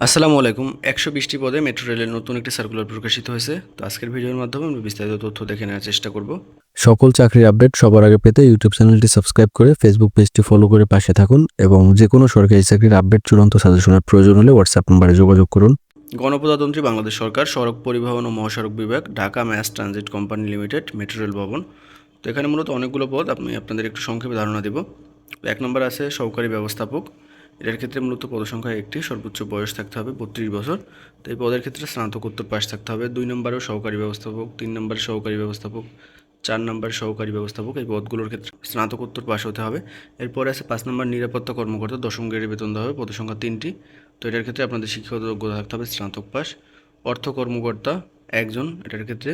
আসসালামু আলাইকুম। একশো বিশটি পদে মেট্রো রেলের নতুন একটি সার্কুলার প্রকাশিত হয়েছে। তো আজকের ভিডিওর মাধ্যমে আমরা বিস্তারিত তথ্য দেখে নেওয়ার চেষ্টা করব। সকল চাকরির আপডেট সবার আগে পেতে ইউটিউব চ্যানেলটি সাবস্ক্রাইব করে ফেসবুক পেজটি ফলো করে পাশে থাকুন এবং যে কোনো সরকারি চাকরির আপডেট চূড়ান্ত সাজেশনের প্রয়োজন হলে হোয়াটসঅ্যাপ নম্বরে যোগাযোগ করুন। গণপ্রজাতন্ত্রী বাংলাদেশ সরকার সড়ক পরিবহন ও মহাসড়ক বিভাগ Dhaka mass transit company limited metro rail ভবন। তো এখানে মূলত অনেকগুলো পদ আমি আপনাদের একটু সংক্ষেপে ধারণা দেব। এক নম্বর আছে সহকারী ব্যবস্থাপক। এটার ক্ষেত্রে মূলত পদসংখ্যা একটি, সর্বোচ্চ বয়স থাকতে হবে বত্রিশ বছর। তো এই পদের ক্ষেত্রে স্নাতকোত্তর পাশ থাকতে হবে। দুই নম্বরেও সহকারী ব্যবস্থাপক, তিন নম্বরে সহকারী ব্যবস্থাপক, চার নম্বর সহকারী ব্যবস্থাপক, এই পদগুলোর ক্ষেত্রে স্নাতকোত্তর পাশ হতে হবে। এরপরে আছে পাঁচ নম্বর নিরাপত্তা কর্মকর্তা, দশম গ্রেডে বেতন দেওয়া হবে, পদসংখ্যা তিনটি। তো এটার ক্ষেত্রে আপনাদের শিক্ষাগত যোগ্যতা থাকতে হবে স্নাতক পাস অর্থ কর্মকর্তা একজন, এটার ক্ষেত্রে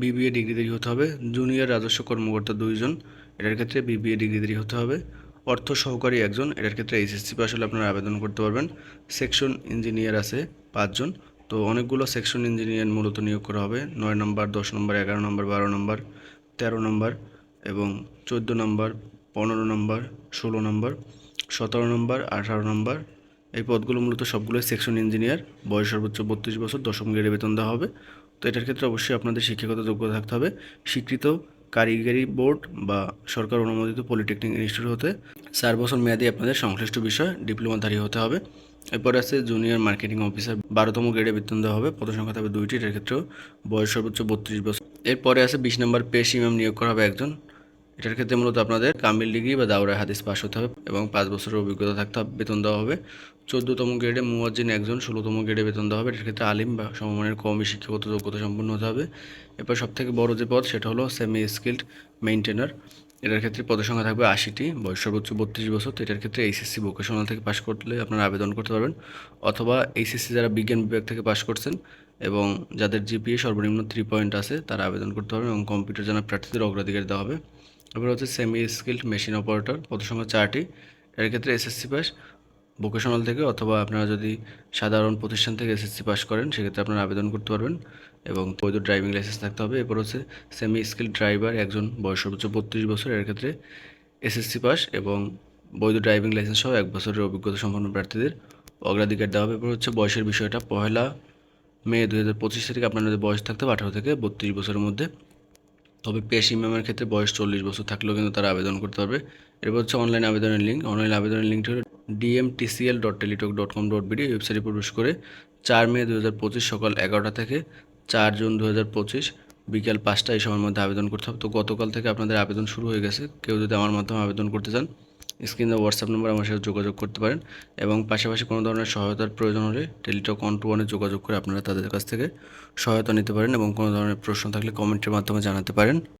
বিবিএ ডিগ্রিধারী হতে হবে। জুনিয়র রাজস্ব কর্মকর্তা দুইজন, এটার ক্ষেত্রে বিবিএ ডিগ্রিধারী হতে হবে। অর্থ সহকারী একজন, এটার ক্ষেত্রে এইচএসসি পাস হলে আপনারা আবেদন করতে পারবেন। সেকশন ইঞ্জিনিয়ার আছে পাঁচজন, তো অনেকগুলো সেকশন ইঞ্জিনিয়ার মূলত নিয়োগ করা হবে। নয় নম্বর দশ নম্বর এগারো নম্বর বারো নম্বর তেরো নম্বর এবং চোদ্দ নম্বর পনেরো নম্বর ষোলো নম্বর সতেরো নম্বর আঠারো নম্বর এই পদগুলো মূলত সবগুলোই সেকশন ইঞ্জিনিয়ার বয়স সর্বোচ্চ বত্রিশ বছর, দশম গ্রেডে বেতন দেওয়া হবে। তো এটার ক্ষেত্রে অবশ্যই আপনাদের শিক্ষাগত যোগ্যতা থাকতে হবে। স্বীকৃত কারিগরি বোর্ড বা সরকার অনুমোদিত পলিটেকনিক ইনস্টিটিউট হতে চার বছর মেয়াদি আপনাদের সংশ্লিষ্ট বিষয় ডিপ্লোমাধারী হতে হবে। এরপরে আছে জুনিয়র মার্কেটিং অফিসার। বারোতম গ্রেডে বেতন দেওয়া হবে। পদসংখ্যা থাকবে দুইটি এর ক্ষেত্রেও বয়স সর্বোচ্চ বত্রিশ বছর। এরপরে আছে বিশ নম্বর পেশ নিয়োগ করা হবে একজন। এটার ক্ষেত্রে মূলত আপনাদের কামিল ডিগ্রি বা দাওরা হাদিস পাস হতে হবে এবং পাঁচ বছরের অভিজ্ঞতা থাকতে হবে, বেতন দেওয়া হবে। চোদ্দতম গ্রেডে মুয়াজ্জিন একজন, ষোলোতম গ্রেডে বেতন দেওয়া হবে। এটার ক্ষেত্রে আলিম বা সমমানের কমই শিক্ষাগত যোগ্যতা সম্পন্ন হতে হবে। এরপর সবথেকে বড় যে পদ, সেটা হলো সেমি স্কিল্ড মেইনটেনার এটার ক্ষেত্রে পদের সংখ্যা থাকবে আশিটি, বয়স সর্বোচ্চ বত্রিশ বছর। তো এটার ক্ষেত্রে এইচএসসি ভোকেশনাল থেকে পাশ করলে আপনারা আবেদন করতে পারবেন। অথবা এইচএসসি যারা বিজ্ঞান বিভাগ থেকে পাশ করছেন এবং যাদের জিপিএ সর্বনিম্ন থ্রি পয়েন্ট আছে, তারা আবেদন করতে পারবেন এবং কম্পিউটার জানা প্রার্থীদের অগ্রাধিকার দেওয়া হবে। এরপর হচ্ছে সেমি স্কিল্ড মেশিন অপারেটর পদের সংখ্যা চারটি। এর ক্ষেত্রে এসএসসি পাস ভোকেশনাল থেকে অথবা আপনারা যদি সাধারণ প্রতিষ্ঠান থেকে এসএসসি পাস করেন, সেক্ষেত্রে আপনারা আবেদন করতে পারবেন এবং বৈধ ড্রাইভিং লাইসেন্স থাকতে হবে। এরপর হচ্ছে সেমি স্কিল ড্রাইভার একজন বয়স সর্বোচ্চ বত্রিশ বছর, এর ক্ষেত্রে এসএসসি পাস এবং বৈধ ড্রাইভিং লাইসেন্স সহ এক বছরের অভিজ্ঞতা সম্পন্ন প্রার্থীদের অগ্রাধিকার দেওয়া হবে। এরপর হচ্ছে বয়সের বিষয়টা পহেলা মে দু হাজার পঁচিশ তারিখে আপনাদের বয়স থাকতে হবে আঠারো থেকে বত্রিশ বছরের মধ্যে। তবে পেশ ইমামের ক্ষেত্রে বয়স চল্লিশ বছর থাকলেও কিন্তু তারা আবেদন করতে পারবে। এরপর হচ্ছে অনলাইন আবেদনের লিঙ্ক অনলাইন আবেদনের লিঙ্কটি হলো DMTCL dot Teletalk dot com dot BD ওয়েবসাইটে প্রবেশ করে চার মে দু হাজার পঁচিশ সকাল এগারোটা থেকে চার জুন দু হাজার পঁচিশ বিকেল পাঁচটা এই সময়ের মধ্যে আবেদন করতে হবে। তো গতকাল থেকে আপনাদের আবেদন শুরু হয়ে গেছে। কেউ যদি আমার মাধ্যমে আবেদন করতে চান স্ক্রিনে হোয়াটসঅ্যাপ নম্বর আমার সাথে যোগাযোগ করতে পারেন এবং পাশাপাশি কোনো ধরনের সহায়তার প্রয়োজন হলে টেলিটক অন টু ওয়ানে যোগাযোগ করে আপনারা তাদের কাছ থেকে সহায়তা নিতে পারেন এবং কোনো ধরনের প্রশ্ন থাকলে কমেন্টের মাধ্যমে জানাতে পারেন।